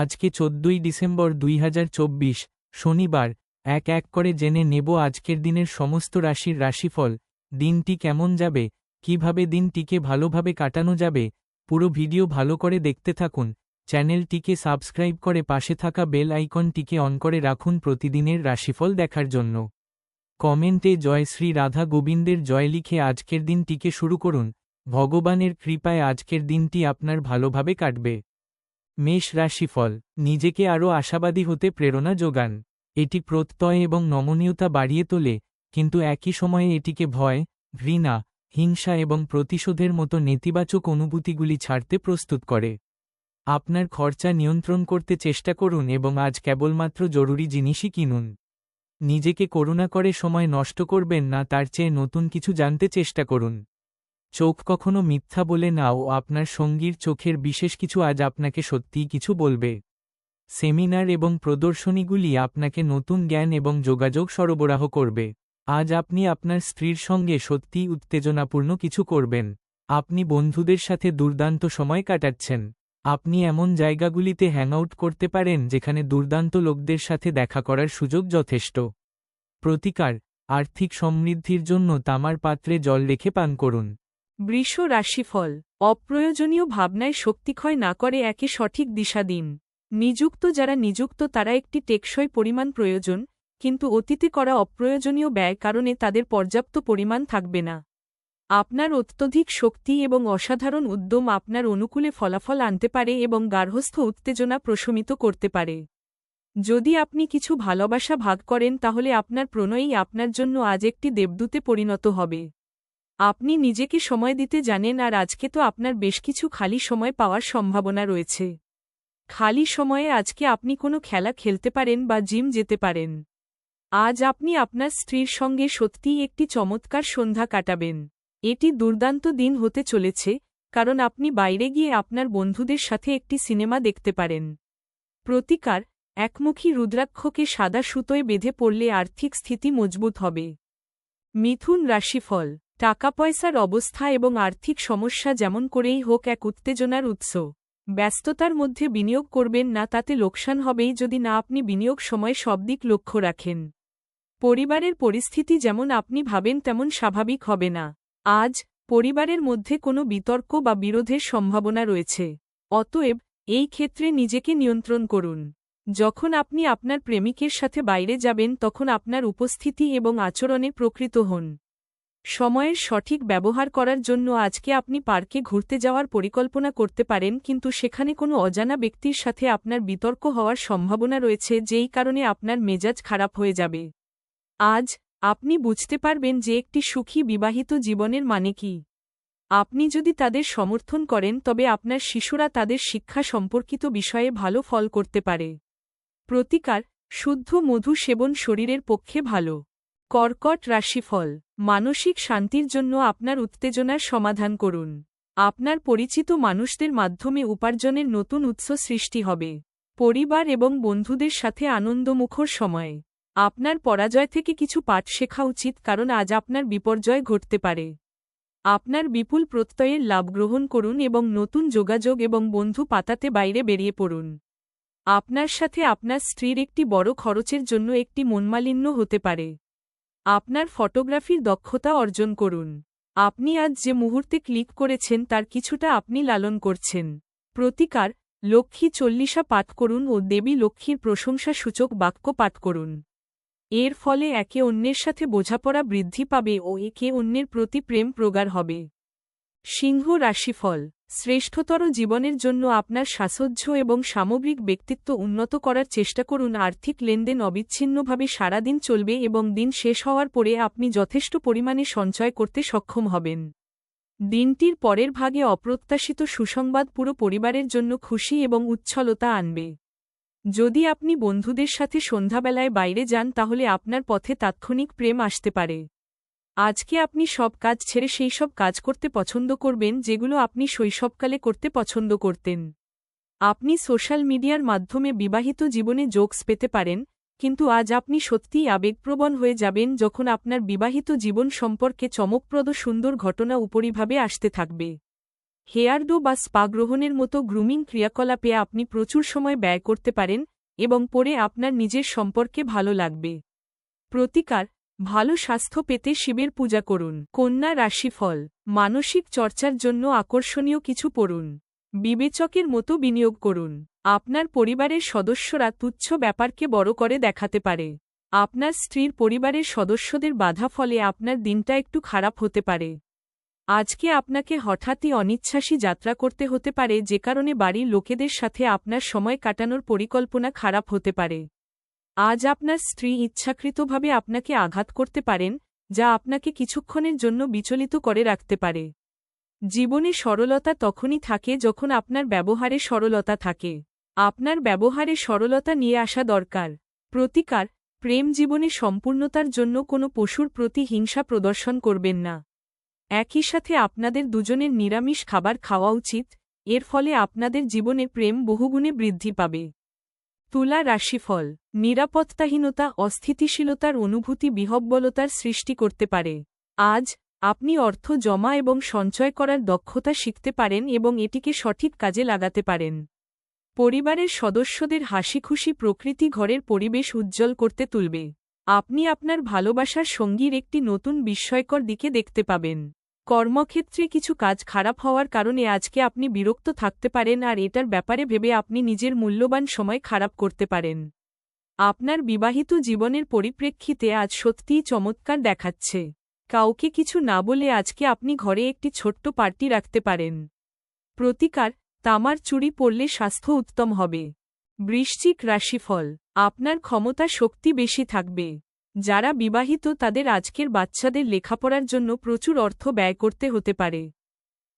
আজকে চোদ্দই ডিসেম্বর দুই হাজার চব্বিশ, শনিবার, এক এক করে জেনে নেব আজকের দিনের সমস্ত রাশির রাশিফল, দিনটি কেমন যাবে, কীভাবে দিনটিকে ভালোভাবে কাটানো যাবে, পুরো ভিডিও ভালো করে দেখতে থাকুন, চ্যানেলটিকে সাবস্ক্রাইব করে পাশে থাকা বেল আইকনটিকে অন করে রাখুন প্রতিদিনের রাশিফল দেখার জন্য। কমেন্টে জয় শ্রী রাধা গোবিন্দের জয় লিখে আজকের দিনটিকে শুরু করুন, ভগবানের কৃপায় আজকের দিনটি আপনার ভালোভাবে কাটবে। মেষ রাশিফল, নিজেকে আরও আশাবাদী হতে প্রেরণা যোগান। এটি প্রত্যয় এবং নমনীয়তা বাড়িয়ে তোলে, কিন্তু একই সময়ে এটিকে ভয়, ঘৃণা, হিংসা এবং প্রতিশোধের মতো নেতিবাচক অনুভূতিগুলি ছাড়তে প্রস্তুত করে। আপনার খরচা নিয়ন্ত্রণ করতে চেষ্টা করুন এবং আজ কেবলমাত্র জরুরি জিনিসই কিনুন। নিজেকে করুণা করে সময় নষ্ট করবেন না, তার চেয়ে নতুন কিছু জানতে চেষ্টা করুন। চোখ কখনো মিথ্যা বলে নাও, আপনার সঙ্গীর চোখের বিশেষ কিছু আজ আপনাকে সত্যিই কিছু বলবে। সেমিনার এবং প্রদর্শনীগুলি আপনাকে নতুন জ্ঞান এবং যোগাযোগ সরবরাহ করবে। আজ আপনি আপনার স্ত্রীর সঙ্গে সত্যিই উত্তেজনাপূর্ণ কিছু করবেন। আপনি বন্ধুদের সাথে দুর্দান্ত সময় কাটাচ্ছেন। আপনি এমন জায়গাগুলিতে হ্যাংআউট করতে পারেন যেখানে দুর্দান্ত লোকদের সাথে দেখা করার সুযোগ যথেষ্ট। প্রতিকার, আর্থিক সমৃদ্ধির জন্য তামার পাত্রে জল রেখে পান করুন। বৃষ রাশিফল, অপ্রয়োজনীয় ভাবনায় শক্তিক্ষয় না করে একে সঠিক দিশা দিন। নিযুক্ত যারা নিযুক্ত তারা একটি টেকসই পরিমাণ প্রয়োজন, কিন্তু অতীতে করা অপ্রয়োজনীয় ব্যয় কারণে তাদের পর্যাপ্ত পরিমাণ থাকবে না। আপনার অত্যধিক শক্তি এবং অসাধারণ উদ্যম আপনার অনুকূলে ফলাফল আনতে পারে এবং গার্হস্থ উত্তেজনা প্রশমিত করতে পারে। যদি আপনি কিছু ভালোবাসা ভাগ করেন তাহলে আপনার প্রণয়ই আপনার জন্য আজ একটি দেবদূতে পরিণত হবে। আপনি নিজেকে সময় দিতে জানেন আর আজকে তো আপনার বেশ কিছু খালি সময় পাওয়ার সম্ভাবনা রয়েছে। খালি সময়ে আজকে আপনি কোনো খেলা খেলতে পারেন বা জিম যেতে পারেন। আজ আপনি আপনার স্ত্রীর সঙ্গে সত্যিই একটি চমৎকার সন্ধ্যা কাটাবেন। এটি দুর্দান্ত দিন হতে চলেছে, কারণ আপনি বাইরে গিয়ে আপনার বন্ধুদের সাথে একটি সিনেমা দেখতে পারেন। প্রতিকার, একমুখী রুদ্রাক্ষকে সাদা সুতোয় বেঁধে পড়লে আর্থিক স্থিতি মজবুত হবে। মিথুন রাশিফল টাকা পয়সার অবস্থা এবং আর্থিক সমস্যা যেমন করেই হোক এক উত্তেজনার উৎস। ব্যস্ততার মধ্যে বিনিয়োগ করবেন না, তাতে লোকসান হবেই যদি না আপনি বিনিয়োগ সময় সব দিক লক্ষ্য রাখেন। পরিবারের পরিস্থিতি যেমন আপনি ভাবেন তেমন স্বাভাবিক হবে না। আজ পরিবারের মধ্যে কোনো বিতর্ক বা বিরোধের সম্ভাবনা রয়েছে। অতএব, এই ক্ষেত্রে নিজেকে নিয়ন্ত্রণ করুন। যখন আপনি আপনার প্রেমিকের সাথে বাইরে যাবেন, তখন আপনার উপস্থিতি এবং আচরণে প্রকৃত হন। সময়ের সঠিক ব্যবহার করার জন্য আজকে আপনি পার্কে ঘুরতে যাওয়ার পরিকল্পনা করতে পারেন, কিন্তু সেখানে কোনো অজানা ব্যক্তির সাথে আপনার বিতর্ক হওয়ার সম্ভাবনা রয়েছে, যেই কারণে আপনার মেজাজ খারাপ হয়ে যাবে। আজ, আপনি বুঝতে পারবেন যে একটি সুখী বিবাহিত জীবনের মানে কি। আপনি যদি তাদের সমর্থন করেন, তবে আপনার শিশুরা তাদের শিক্ষা সম্পর্কিত বিষয়ে ভালো ফল করতে পারে। প্রতিকার, শুদ্ধ মধু সেবন শরীরের পক্ষে ভালো। কর্কট রাশিফল। মানসিক শান্তির জন্য আপনার উত্তেজনার সমাধান করুন। আপনার পরিচিত মানুষদের মাধ্যমে উপার্জনের নতুন উৎস সৃষ্টি হবে। পরিবার এবং বন্ধুদের সাথে আনন্দমুখর সময়। আপনার পরাজয় থেকে কিছু পাঠ শেখা উচিত কারণ আজ আপনার বিপর্যয় ঘটতে পারে। আপনার বিপুল প্রত্যয়ের লাভ গ্রহণ করুন এবং নতুন যোগাযোগ এবং বন্ধু পাতাতে বাইরে বেরিয়ে পড়ুন। আপনার সাথে আপনার স্ত্রীর একটি বড় খরচের জন্য একটি মনমালিন্য হতে পারে। আপনার ফটোগ্রাফির দক্ষতা অর্জন করুন। আপনি আজ যে মুহূর্তে ক্লিক করেছেন তার কিছুটা আপনি লালন করছেন। প্রতিকার, লক্ষ্মী চল্লিশা পাঠ করুন ও দেবী লক্ষ্মীর প্রশংসা সূচক বাক্য পাঠ করুন। এর ফলে একে অন্যের সাথে বোঝাপড়া বৃদ্ধি পাবে ও একে অন্যের প্রতি প্রেম প্রগাঢ় হবে। সিংহ রাশিফল, শ্রেষ্ঠতর জীবনের জন্য আপনার সাসহ্য এবং সামগ্রিক ব্যক্তিত্ব উন্নত করার চেষ্টা করুন। আর্থিক লেনদেন অবিচ্ছিন্নভাবে সারাদিন চলবে এবং দিন শেষ হওয়ার পরে আপনি যথেষ্ট পরিমাণে সঞ্চয় করতে সক্ষম হবেন। দিনটির পরের ভাগে অপ্রত্যাশিত সুসংবাদ পুরো পরিবারের জন্য খুশি এবং উচ্ছলতা আনবে। যদি আপনি বন্ধুদের সাথে সন্ধ্যাবেলায় বাইরে যান তাহলে আপনার পথে তাৎক্ষণিক প্রেম আসতে পারে। আজকে আপনি সব কাজ ছেড়ে সেই সব কাজ করতে পছন্দ করবেন যেগুলো আপনি শৈশবকালে করতে পছন্দ করতেন। আপনি সোশ্যাল মিডিয়ার মাধ্যমে বিবাহিত জীবনে জোকস পেতে পারেন, কিন্তু আজ আপনি সত্যিই আবেগপ্রবণ হয়ে যাবেন যখন আপনার বিবাহিত জীবন সম্পর্কে চমকপ্রদ সুন্দর ঘটনা উপরিভাবে আসতে থাকবে। হেয়ারডো বা স্পা গ্রহণের মতো গ্রুমিং ক্রিয়াকলাপে আপনি প্রচুর সময় ব্যয় করতে পারেন এবং পরে আপনার নিজের সম্পর্কে ভালো লাগবে। প্রতিকার ভালো স্বাস্থ্য পেতে শিবের পূজা করুন। কন্যা রাশিফল, মানসিক চর্চার জন্য আকর্ষণীয় কিছু পড়ুন। বিবেচকের মতো বিনিয়োগ করুন। আপনার পরিবারের সদস্যরা তুচ্ছ ব্যাপারকে বড় করে দেখাতে পারে। আপনার স্ত্রীর পরিবারের সদস্যদের বাধা ফলে আপনার দিনটা একটু খারাপ হতে পারে। আজকে আপনাকে হঠাৎই অনিচ্ছাসী যাত্রা করতে হতে পারে যে কারণে বাড়ির লোকেদের সাথে আপনার সময় কাটানোর পরিকল্পনা খারাপ হতে পারে। আজ আপনার স্ত্রী ইচ্ছাকৃতভাবে আপনাকে আঘাত করতে পারেন, যা আপনাকে কিছুক্ষণের জন্য বিচলিত করে রাখতে পারে। জীবনে সরলতা তখনই থাকে যখন আপনার ব্যবহারে সরলতা থাকে। আপনার ব্যবহারে সরলতা নিয়ে আসা দরকার। প্রতিকার, প্রেম জীবনে সম্পূর্ণতার জন্য কোনো পশুর প্রতি হিংসা প্রদর্শন করবেন না। একই সাথে আপনাদের দুজনের নিরামিষ খাবার খাওয়া উচিত, এর ফলে আপনাদের জীবনে প্রেম বহুগুণে বৃদ্ধি পাবে। তুলা রাশিফল, নিরাপত্তাহীনতা, অস্থিতিশীলতার অনুভূতি বিহব্বলতার সৃষ্টি করতে পারে। আজ, আপনি অর্থ জমা এবং সঞ্চয় করার দক্ষতা শিখতে পারেন এবং এটিকে সঠিক কাজে লাগাতে পারেন। পরিবারের সদস্যদের হাসিখুশি প্রকৃতি ঘরের পরিবেশ উজ্জ্বল করতে তুলবে। আপনি আপনার ভালোবাসার সঙ্গীর একটি নতুন বিস্ময়কর দিকে দেখতে পাবেন। কর্মক্ষেত্রে কিছু কাজ খারাপ হওয়ার কারণে আজকে আপনি বিরক্ত থাকতে পারেন আর এটার ব্যাপারে ভেবে আপনি নিজের মূল্যবান সময় খারাপ করতে পারেন। আপনার বিবাহিত জীবনের পরিপ্রেক্ষিতে আজ সত্যিই চমৎকার দেখাচ্ছে। কাউকে কিছু না বলে আজকে আপনি ঘরে একটি ছোট্ট পার্টি রাখতে পারেন। প্রতিকার, তামার চুরি পড়লে স্বাস্থ্য উত্তম হবে। বৃশ্চিক রাশিফল, আপনার ক্ষমতা শক্তি বেশি থাকবে। যারা বিবাহিত তাদের আজকের বাচ্চাদের লেখাপড়ার জন্য প্রচুর অর্থ ব্যয় করতে হতে পারে।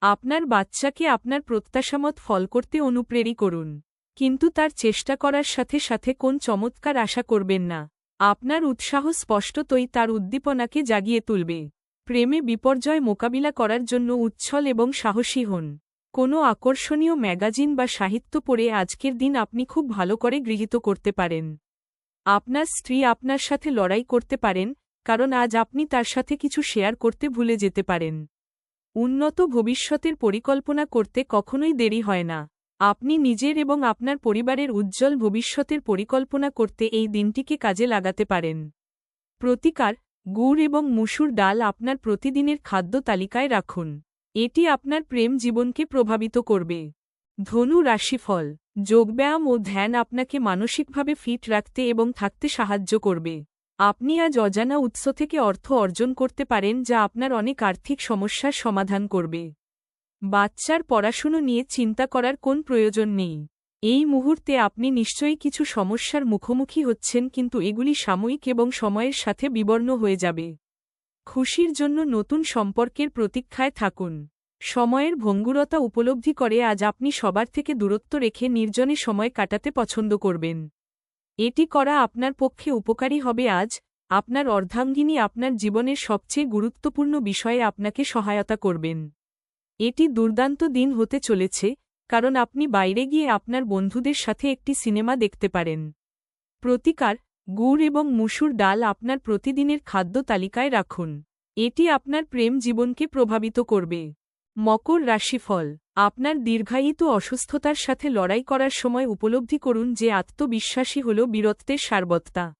আপনার বাচ্চাকে আপনার প্রত্যাশামত ফল করতে অনুপ্রেরী করুন। কিন্তু তার চেষ্টা করার সাথে সাথে কোন চমৎকার আশা করবেন না। আপনার উৎসাহ স্পষ্টতই তার উদ্দীপনাকে জাগিয়ে তুলবে। প্রেমে বিপর্যয় মোকাবিলা করার জন্য উচ্ছল এবং সাহসী হন। কোনো আকর্ষণীয় ম্যাগাজিন বা সাহিত্য পড়ে আজকের দিন আপনি খুব ভালো করে গৃহীত করতে পারেন। আপনার স্ত্রী আপনার সাথে লড়াই করতে পারেন, কারণ আজ আপনি তার সাথে কিছু শেয়ার করতে ভুলে যেতে পারেন। উন্নত ভবিষ্যতের পরিকল্পনা করতে কখনোই দেরি হয় না। আপনি নিজের এবং আপনার পরিবারের উজ্জ্বল ভবিষ্যতের পরিকল্পনা করতে এই দিনটিকে কাজে লাগাতে পারেন। প্রতিকার, গুড় এবং মুসুর ডাল আপনার প্রতিদিনের খাদ্য তালিকায় রাখুন। এটি আপনার প্রেম জীবনকে প্রভাবিত করবে। ধনু রাশিফল যোগব্যায়াম ও ধ্যান আপনাকে মানসিকভাবে ফিট রাখতে এবং থাকতে সাহায্য করবে। আপনি আজ অজানা উৎস থেকে অর্থ অর্জন করতে পারেন যা আপনার অনেক আর্থিক সমস্যার সমাধান করবে। বাচ্চার পড়াশুনো নিয়ে চিন্তা করার কোন প্রয়োজন নেই। এই মুহূর্তে আপনি নিশ্চয়ই কিছু সমস্যার মুখোমুখি হচ্ছেন কিন্তু এগুলি সাময়িক এবং সময়ের সাথে বিবর্ণ হয়ে যাবে। খুশির জন্য নতুন সম্পর্কের প্রতীক্ষায় থাকুন। সময়ের ভঙ্গুরতা উপলব্ধি করে আজ আপনি সবার থেকে দূরত্ব রেখে নির্জনে সময় কাটাতে পছন্দ করবেন। এটি করা আপনার পক্ষে উপকারী হবে আজ, আপনার অর্ধাঙ্গিনী আপনার জীবনের সবচেয়ে গুরুত্বপূর্ণ বিষয়ে আপনাকে সহায়তা করবেন। এটি দুর্দান্ত দিন হতে চলেছে, কারণ আপনি বাইরে গিয়ে আপনার বন্ধুদের সাথে একটি সিনেমা দেখতে পারেন। প্রতিকার, গুড় এবং মুসুর ডাল আপনার প্রতিদিনের খাদ্য তালিকায় রাখুন। এটি আপনার প্রেম জীবনকে প্রভাবিত করবে। মকর রাশিফল। আপনার দীর্ঘায়িত অসুস্থতার সাথে লড়াই করার সময় উপলব্ধি করুন যে আত্মবিশ্বাসী হল বীরত্বের সারবত্তা।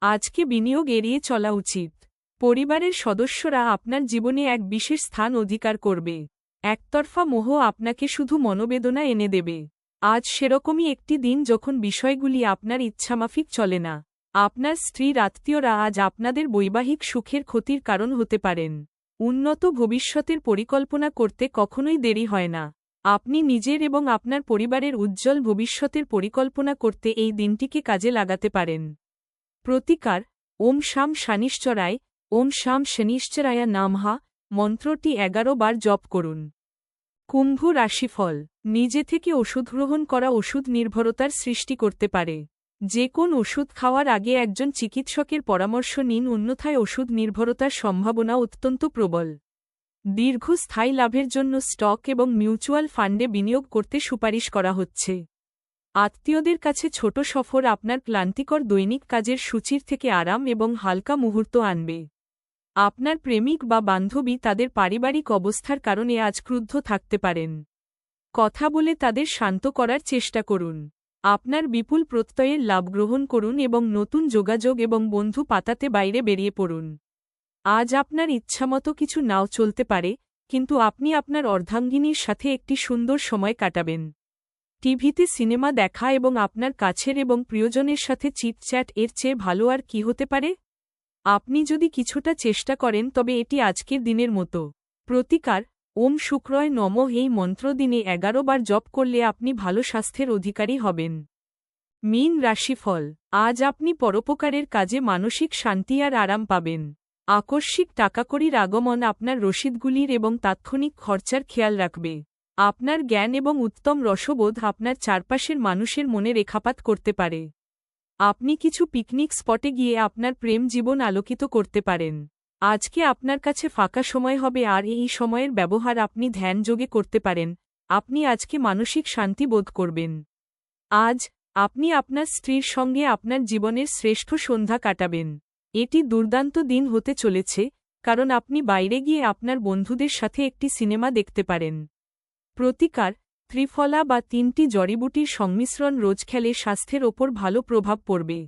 আজকে বিনিয়োগ এড়িয়ে চলা উচিত। পরিবারের সদস্যরা আপনার জীবনে এক বিশেষ স্থান অধিকার করবে। একতরফা মোহ আপনাকে শুধু মনোবেদনা এনে দেবে। আজ সেরকমই একটি দিন যখন বিষয়গুলি আপনার ইচ্ছামাফিক চলে না। আপনার স্ত্রীর আত্মীয়রা আজ আপনাদের বৈবাহিক সুখের ক্ষতির কারণ হতে পারেন। উন্নত ভবিষ্যতের পরিকল্পনা করতে কখনোই দেরি হয় না। আপনি নিজের এবং আপনার পরিবারের উজ্জ্বল ভবিষ্যতের পরিকল্পনা করতে এই দিনটিকে কাজে লাগাতে পারেন। প্রতিকার, ওম শাম শানিশ্চরায়, ওম শাম শনিশ্চরায়া নামহা, মন্ত্রটি এগারো বার জপ করুন। কুম্ভ রাশিফল, নিজে থেকে ওষুধ গ্রহণ করা ওষুধ নির্ভরতার সৃষ্টি করতে পারে। যে কোন ওষুধ খাওয়ার আগে একজন চিকিৎসকের পরামর্শ নিন, অন্যথায় ওষুধ নির্ভরতার সম্ভাবনা অত্যন্ত প্রবল। দীর্ঘস্থায়ী লাভের জন্য স্টক এবং মিউচুয়াল ফান্ডে বিনিয়োগ করতে সুপারিশ করা হচ্ছে। আত্মীয়দের কাছে ছোট সফর আপনার ক্লান্তিকর দৈনিক কাজের সূচির থেকে আরাম এবং হালকা মুহূর্ত আনবে। আপনার প্রেমিক বা বান্ধবী তাদের পারিবারিক অবস্থার কারণে আজ ক্রুদ্ধ থাকতে পারেন। কথা বলে তাদের শান্ত করার চেষ্টা করুন। আপনার বিপুল প্রত্যয়ের লাভ গ্রহণ করুন এবং নতুন যোগাযোগ এবং বন্ধু পাতাতে বাইরে বেরিয়ে পড়ুন। আজ আপনার ইচ্ছামতো কিছু নাও চলতে পারে, কিন্তু আপনি আপনার অর্ধাঙ্গিনীর সাথে একটি সুন্দর সময় কাটাবেন। টিভিতে সিনেমা দেখা এবং আপনার কাছের এবং প্রিয়জনের সাথে চিটচ্যাট এর চেয়ে ভালো আর কি হতে পারে? আপনি যদি কিছুটা চেষ্টা করেন তবে এটি আজকের দিনের মতো। প্রতিকার ওম শুক্রয় নম এই মন্ত্র দিনে এগারো বার জপ করলে আপনি ভালো স্বাস্থ্যের অধিকারী হবেন। মীন রাশিফল, আজ আপনি পরোপকারের কাজে মানসিক শান্তি আর আরাম পাবেন। আকস্মিক টাকাকড়ির আগমন আপনার রসিদগুলির এবং তাৎক্ষণিক খরচার খেয়াল রাখবে। আপনার জ্ঞান এবং উত্তম রসবোধ আপনার চারপাশের মানুষের মনে রেখাপাত করতে পারে। আপনি কিছু পিকনিক স্পটে গিয়ে আপনার প্রেম জীবন আলোকিত করতে পারেন। আজকে আপনার কাছে ফাঁকা সময় হবে আর এই সময়ের ব্যবহার আপনি ধ্যানযোগে করতে পারেন। আপনি আজকে মানসিক শান্তি বোধ করবেন। আজ, আপনি আপনার স্ত্রীর সঙ্গে আপনার জীবনের শ্রেষ্ঠ সন্ধ্যা কাটাবেন। এটি দুর্দান্ত দিন হতে চলেছে, কারণ আপনি বাইরে গিয়ে আপনার বন্ধুদের সাথে একটি সিনেমা দেখতে পারেন। প্রতিকার, ত্রিফলা বা তিনটি জড়িবুটির সংমিশ্রণ রোজ খেলে স্বাস্থ্যের ওপর ভালো প্রভাব পড়বে।